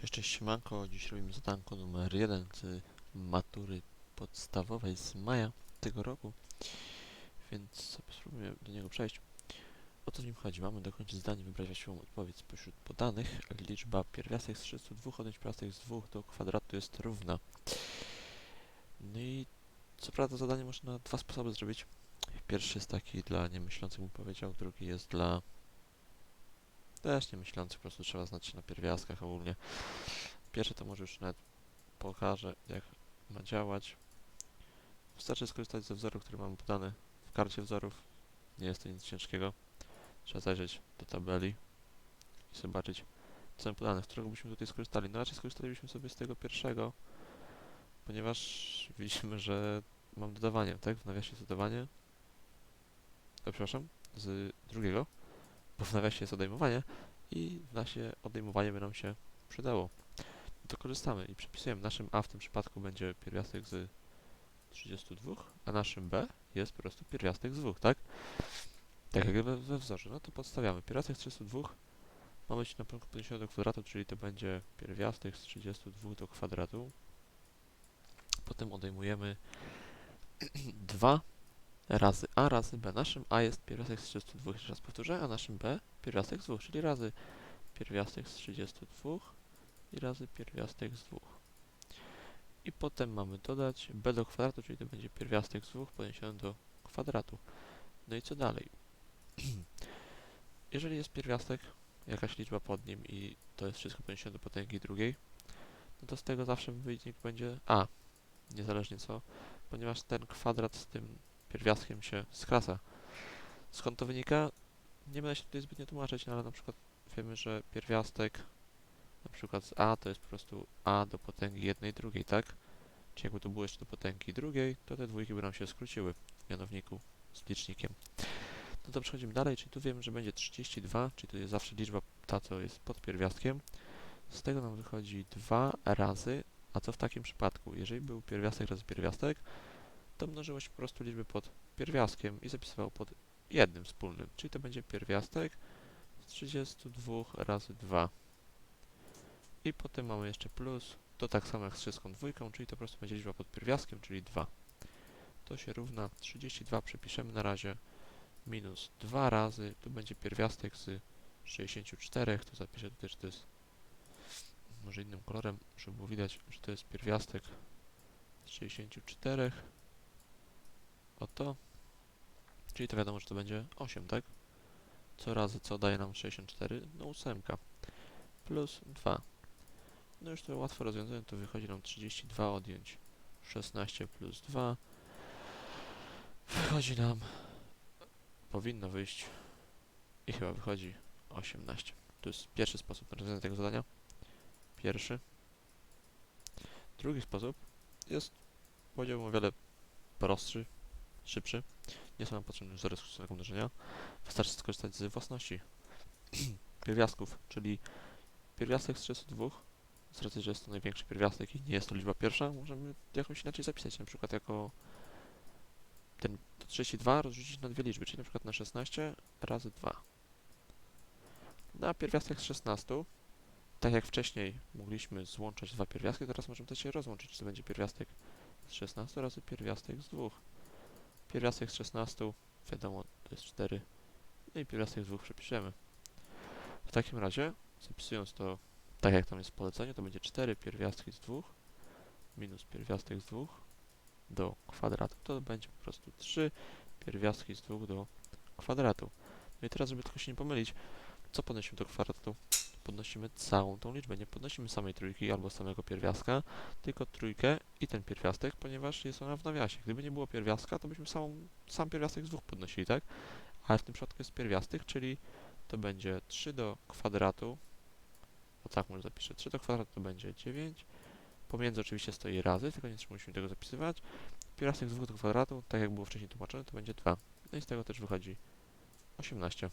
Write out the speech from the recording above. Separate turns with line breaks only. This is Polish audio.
Cześć, cześć, siemanko. Dziś robimy zadanko numer 1 z matury podstawowej z maja tego roku. Więc sobie spróbujemy do niego przejść. O co w nim chodzi? Mamy dokończyć zdanie, wybrać właściwą odpowiedź spośród podanych. Liczba pierwiastek z 32 odjąć pierwiastek z 2 do kwadratu jest równa. No i co prawda zadanie można na dwa sposoby zrobić. Pierwszy jest taki dla niemyślących, bym powiedział, drugi jest dla też niemyślących, po prostu trzeba znać się na pierwiastkach ogólnie. Pierwsze to może już nawet pokażę, jak ma działać. Wystarczy skorzystać ze wzoru, który mamy podany w karcie wzorów. Nie jest to nic ciężkiego. Trzeba zajrzeć do tabeli i zobaczyć, co mamy podane, z którego byśmy tutaj skorzystali. No raczej skorzystalibyśmy sobie z tego pierwszego, ponieważ widzimy, że mam dodawanie, tak? W nawiasie dodawanie. O, przepraszam, z drugiego, bo w nawiasie jest odejmowanie i w nasie odejmowanie by nam się przydało. To korzystamy i przepisujemy. Naszym A w tym przypadku będzie pierwiastek z 32, a naszym B jest po prostu pierwiastek z 2, tak? Tak jak we, we wzorze. No to podstawiamy. Pierwiastek z 32 ma być na początku podniesiony do kwadratu, czyli to będzie pierwiastek z 32 do kwadratu. Potem odejmujemy 2 razy a razy b. Naszym a jest pierwiastek z 32, jeszcze raz powtórzę, a naszym b pierwiastek z 2, czyli razy pierwiastek z 32 i razy pierwiastek z 2. I potem mamy dodać b do kwadratu, czyli to będzie pierwiastek z 2 podniesiony do kwadratu. No i co dalej? Jeżeli jest pierwiastek, jakaś liczba pod nim i to jest wszystko podniesione do potęgi drugiej, no to z tego zawsze wynik będzie a, niezależnie co, ponieważ ten kwadrat z tym pierwiastkiem się skraca. Skąd to wynika? Nie będę się tutaj zbytnio tłumaczyć, no ale na przykład wiemy, że pierwiastek na przykład z a to jest po prostu a do potęgi jednej drugiej, tak? Czyli jakby to było jeszcze do potęgi drugiej, to te dwójki by nam się skróciły w mianowniku z licznikiem. No to przechodzimy dalej, czyli tu wiemy, że będzie 32, czyli to jest zawsze liczba ta, co jest pod pierwiastkiem. Z tego nam wychodzi 2 razy, a co w takim przypadku? Jeżeli był pierwiastek razy pierwiastek, to mnożyło się po prostu liczby pod pierwiastkiem i zapisywało pod jednym wspólnym, czyli to będzie pierwiastek z 32 razy 2. I potem mamy jeszcze plus, to tak samo jak z wszystką dwójką, czyli to po prostu będzie liczba pod pierwiastkiem, czyli 2. To się równa 32, przepiszemy na razie, minus 2 razy, tu będzie pierwiastek z 64, to zapiszę tutaj, że to jest może innym kolorem, żeby było widać, że to jest pierwiastek z 64 oto. Czyli to wiadomo, że to będzie 8, tak? Co razy co daje nam 64? No 8. Plus 2. No już to łatwo rozwiązując, to wychodzi nam 32 odjąć 16 plus 2. Wychodzi nam... Powinno wyjść i chyba wychodzi 18. To jest pierwszy sposób na rozwiązanie tego zadania. Pierwszy. Drugi sposób jest, powiedziałbym, o wiele prostszy, szybszy. Nie są nam potrzebne wzory skróconego mnożenia. Wystarczy skorzystać z własności pierwiastków, czyli pierwiastek z 32, z racji, że jest to największy pierwiastek i nie jest to liczba pierwsza, możemy jakoś inaczej zapisać, na przykład jako ten 32 rozrzucić na dwie liczby, czyli na przykład na 16 razy 2. Na pierwiastek z 16, tak jak wcześniej mogliśmy złączać dwa pierwiastki, teraz możemy też je rozłączyć, to będzie pierwiastek z 16 razy pierwiastek z 2. Pierwiastek z 16, wiadomo, to jest 4. No i pierwiastek z 2 przepiszemy. W takim razie, zapisując to tak jak tam jest w poleceniu, to będzie 4 pierwiastki z 2 minus pierwiastek z 2 do kwadratu. To będzie po prostu 3 pierwiastki z 2 do kwadratu. No i teraz, żeby tylko się nie pomylić, co podnosimy do kwadratu? Podnosimy całą tą liczbę. Nie podnosimy samej trójki albo samego pierwiastka, tylko trójkę i ten pierwiastek, ponieważ jest ona w nawiasie. Gdyby nie było pierwiastka, to byśmy samą, sam pierwiastek z dwóch podnosili, tak? Ale w tym przypadku jest pierwiastek, czyli to będzie 3 do kwadratu. O tak może zapiszę. 3 do kwadratu to będzie 9. Pomiędzy oczywiście stoi razy, tylko nie musimy tego zapisywać. Pierwiastek z 2 do kwadratu, tak jak było wcześniej tłumaczone, to będzie 2. No i z tego też wychodzi 18.